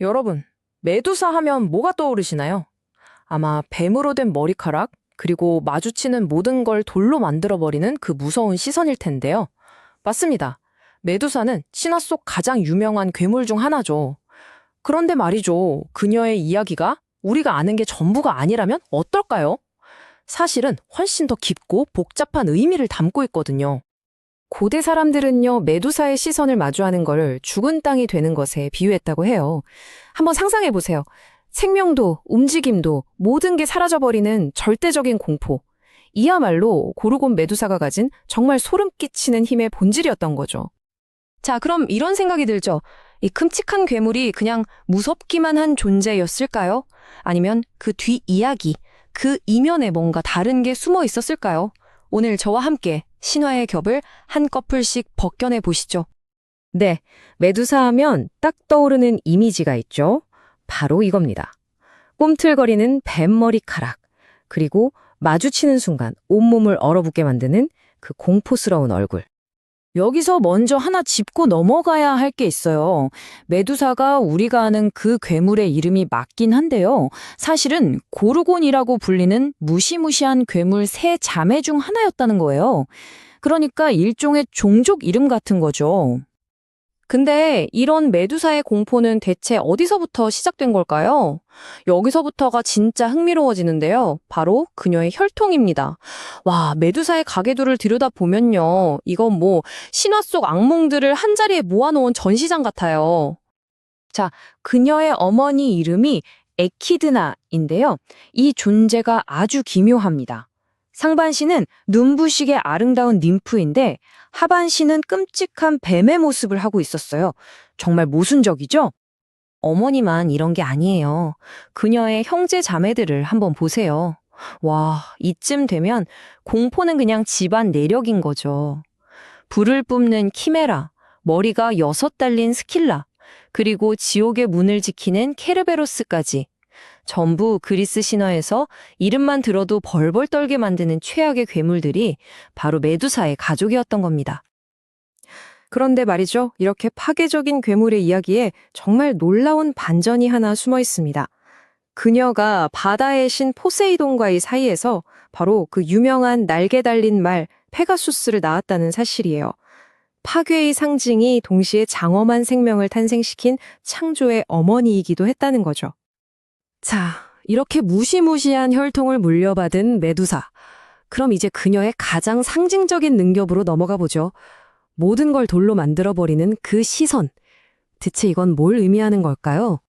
여러분, 메두사 하면 뭐가 떠오르시나요? 아마 뱀으로 된 머리카락, 그리고 마주치는 모든 걸 돌로 만들어버리는 그 무서운 시선일 텐데요. 맞습니다. 메두사는 신화 속 가장 유명한 괴물 중 하나죠. 그런데 말이죠. 그녀의 이야기가 우리가 아는 게 전부가 아니라면 어떨까요? 사실은 훨씬 더 깊고 복잡한 의미를 담고 있거든요. 고대 사람들은요, 메두사의 시선을 마주하는 걸 죽은 땅이 되는 것에 비유했다고 해요. 한번 상상해 보세요. 생명도, 움직임도, 모든 게 사라져버리는 절대적인 공포. 이야말로 고르곤 메두사가 가진 정말 소름 끼치는 힘의 본질이었던 거죠. 자, 그럼 이런 생각이 들죠. 이 끔찍한 괴물이 그냥 무섭기만 한 존재였을까요? 아니면 그뒤 이야기, 그 이면에 뭔가 다른 게 숨어 있었을까요? 오늘 저와 함께 신화의 겹을 한꺼풀씩 벗겨내 보시죠. 네, 메두사 하면 딱 떠오르는 이미지가 있죠. 바로 이겁니다. 꿈틀거리는 뱀머리카락, 그리고 마주치는 순간 온몸을 얼어붙게 만드는 그 공포스러운 얼굴. 여기서 먼저 하나 짚고 넘어가야 할 게 있어요. 메두사가 우리가 아는 그 괴물의 이름이 맞긴 한데요. 사실은 고르곤이라고 불리는 무시무시한 괴물 세 자매 중 하나였다는 거예요. 그러니까 일종의 종족 이름 같은 거죠. 근데 이런 메두사의 공포는 대체 어디서부터 시작된 걸까요? 여기서부터가 진짜 흥미로워지는데요. 바로 그녀의 혈통입니다. 와, 메두사의 가계도를 들여다보면요. 이건 뭐 신화 속 악몽들을 한자리에 모아놓은 전시장 같아요. 자, 그녀의 어머니 이름이 에키드나인데요. 이 존재가 아주 기묘합니다. 상반신은 눈부시게 아름다운 님프인데 하반신은 끔찍한 뱀의 모습을 하고 있었어요. 정말 모순적이죠? 어머니만 이런 게 아니에요. 그녀의 형제 자매들을 한번 보세요. 와, 이쯤 되면 공포는 그냥 집안 내력인 거죠. 불을 뿜는 키메라, 머리가 여섯 달린 스킬라, 그리고 지옥의 문을 지키는 케르베로스까지 전부 그리스 신화에서 이름만 들어도 벌벌 떨게 만드는 최악의 괴물들이 바로 메두사의 가족이었던 겁니다. 그런데 말이죠. 이렇게 파괴적인 괴물의 이야기에 정말 놀라운 반전이 하나 숨어 있습니다. 그녀가 바다의 신 포세이돈과의 사이에서 바로 그 유명한 날개 달린 말 페가수스를 낳았다는 사실이에요. 파괴의 상징이 동시에 장엄한 생명을 탄생시킨 창조의 어머니이기도 했다는 거죠. 자, 이렇게 무시무시한 혈통을 물려받은 메두사. 그럼 이제 그녀의 가장 상징적인 능력으로 넘어가 보죠. 모든 걸 돌로 만들어버리는 그 시선. 대체 이건 뭘 의미하는 걸까요?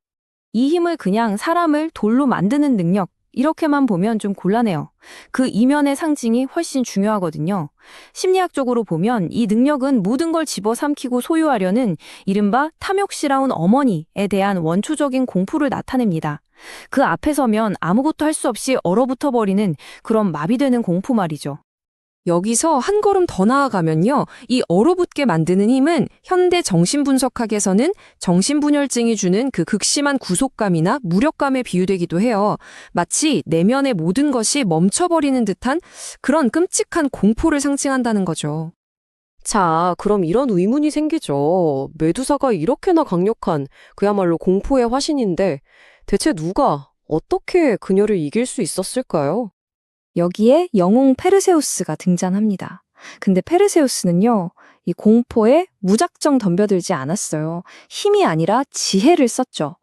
이 힘을 그냥 사람을 돌로 만드는 능력, 이렇게만 보면 좀 곤란해요. 그 이면의 상징이 훨씬 중요하거든요. 심리학적으로 보면 이 능력은 모든 걸 집어삼키고 소유하려는 이른바 탐욕스러운 어머니에 대한 원초적인 공포를 나타냅니다. 그 앞에 서면 아무것도 할 수 없이 얼어붙어 버리는 그런 마비되는 공포 말이죠. 여기서 한 걸음 더 나아가면요. 이 얼어붙게 만드는 힘은 현대 정신분석학에서는 정신분열증이 주는 그 극심한 구속감이나 무력감에 비유되기도 해요. 마치 내면의 모든 것이 멈춰버리는 듯한 그런 끔찍한 공포를 상징한다는 거죠. 자, 그럼 이런 의문이 생기죠. 메두사가 이렇게나 강력한 그야말로 공포의 화신인데 대체 누가 어떻게 그녀를 이길 수 있었을까요? 여기에 영웅 페르세우스가 등장합니다. 근데 페르세우스는요, 이 공포에 무작정 덤벼들지 않았어요. 힘이 아니라 지혜를 썼죠.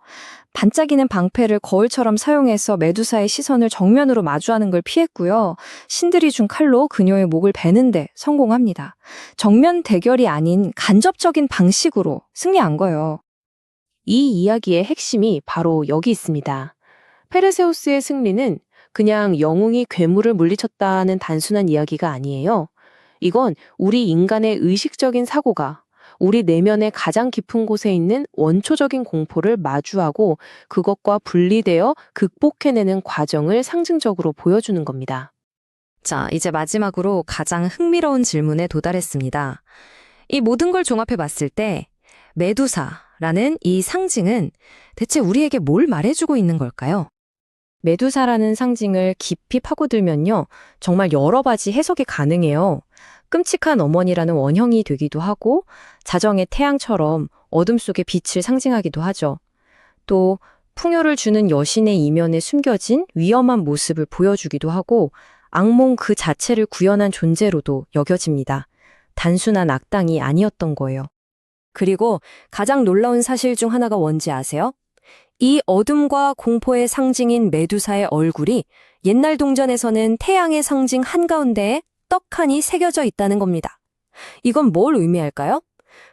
반짝이는 방패를 거울처럼 사용해서 메두사의 시선을 정면으로 마주하는 걸 피했고요. 신들이 준 칼로 그녀의 목을 베는데 성공합니다. 정면 대결이 아닌 간접적인 방식으로 승리한 거예요. 이 이야기의 핵심이 바로 여기 있습니다. 페르세우스의 승리는 그냥 영웅이 괴물을 물리쳤다는 단순한 이야기가 아니에요. 이건 우리 인간의 의식적인 사고가 우리 내면의 가장 깊은 곳에 있는 원초적인 공포를 마주하고 그것과 분리되어 극복해내는 과정을 상징적으로 보여주는 겁니다. 자, 이제 마지막으로 가장 흥미로운 질문에 도달했습니다. 이 모든 걸 종합해 봤을 때 메두사 라는 이 상징은 대체 우리에게 뭘 말해주고 있는 걸까요? 메두사라는 상징을 깊이 파고들면요. 정말 여러 가지 해석이 가능해요. 끔찍한 어머니라는 원형이 되기도 하고 자정의 태양처럼 어둠 속의 빛을 상징하기도 하죠. 또 풍요를 주는 여신의 이면에 숨겨진 위험한 모습을 보여주기도 하고 악몽 그 자체를 구현한 존재로도 여겨집니다. 단순한 악당이 아니었던 거예요. 그리고 가장 놀라운 사실 중 하나가 뭔지 아세요? 이 어둠과 공포의 상징인 메두사의 얼굴이 옛날 동전에서는 태양의 상징 한가운데에 떡하니 새겨져 있다는 겁니다. 이건 뭘 의미할까요?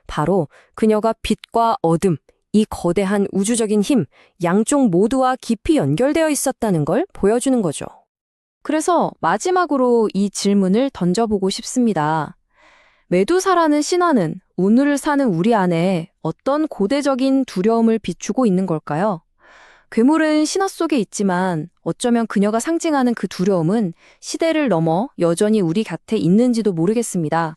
바로 그녀가 빛과 어둠, 이 거대한 우주적인 힘, 양쪽 모두와 깊이 연결되어 있었다는 걸 보여주는 거죠. 그래서 마지막으로 이 질문을 던져보고 싶습니다. 메두사라는 신화는 오늘을 사는 우리 안에 어떤 고대적인 두려움을 비추고 있는 걸까요? 괴물은 신화 속에 있지만 어쩌면 그녀가 상징하는 그 두려움은 시대를 넘어 여전히 우리 곁에 있는지도 모르겠습니다.